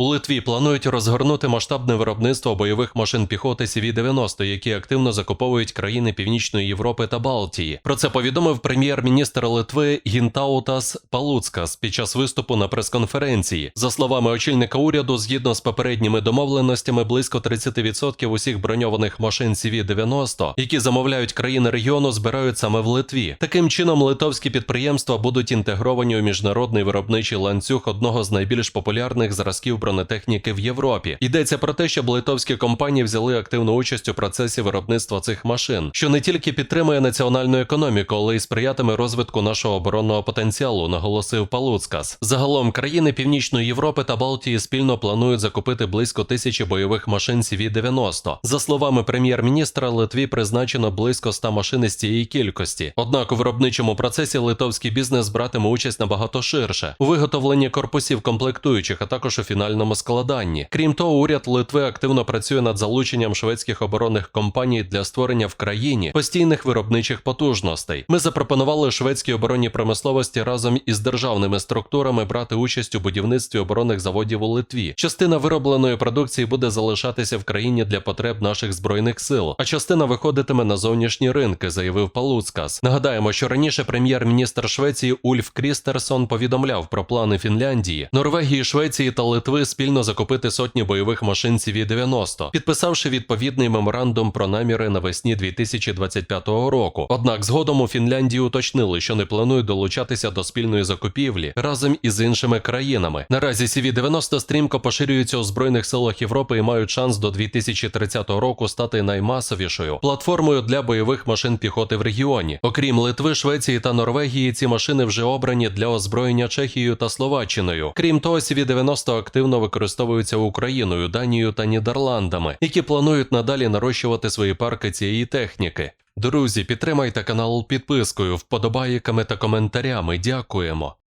У Литві планують розгорнути масштабне виробництво бойових машин піхоти CV-90, які активно закуповують країни Північної Європи та Балтії. Про це повідомив прем'єр-міністр Литви Гінтаутас Палуцкас під час виступу на прес-конференції. За словами очільника уряду, згідно з попередніми домовленостями, близько 30% усіх броньованих машин CV-90, які замовляють країни регіону, збирають саме в Литві. Таким чином, литовські підприємства будуть інтегровані у міжнародний виробничий ланцюг одного з найбільш популярних зразків бронетехніки в Європі. Йдеться про те, щоб литовські компанії взяли активну участь у процесі виробництва цих машин, що не тільки підтримує національну економіку, але й сприятиме розвитку нашого оборонного потенціалу, наголосив Палуцкас. Загалом країни Північної Європи та Балтії спільно планують закупити близько тисячі бойових машин CV-90. За словами прем'єр-міністра, Литві призначено близько 100 машин із цієї кількості. Однак у виробничому процесі литовський бізнес братиме участь набагато ширше у виготовленні корпусів комплектуючих, а також у фінальному складанні. Крім того, уряд Литви активно працює над залученням шведських оборонних компаній для створення в країні постійних виробничих потужностей. Ми запропонували шведській оборонній промисловості разом із державними структурами брати участь у будівництві оборонних заводів у Литві. Частина виробленої продукції буде залишатися в країні для потреб наших збройних сил, а частина виходитиме на зовнішні ринки, заявив Палуцкас. Нагадаємо, що раніше прем'єр-міністр Швеції Ульф Крістерсон повідомляв про плани Фінляндії, Норвегії, Швеції та Литви спільно закупити сотні бойових машин CV-90, підписавши відповідний меморандум про наміри навесні 2025 року. Однак згодом у Фінляндії уточнили, що не планують долучатися до спільної закупівлі разом із іншими країнами. Наразі CV-90 стрімко поширюються у збройних силах Європи і мають шанс до 2030 року стати наймасовішою платформою для бойових машин піхоти в регіоні. Окрім Литви, Швеції та Норвегії, ці машини вже обрані для озброєння Чехією та Словаччиною. Крім того, CV-90 активно використовуються Україною, Данією та Нідерландами, які планують надалі нарощувати свої парки цієї техніки. Друзі, підтримайте канал підпискою, вподобайками та коментарями. Дякуємо.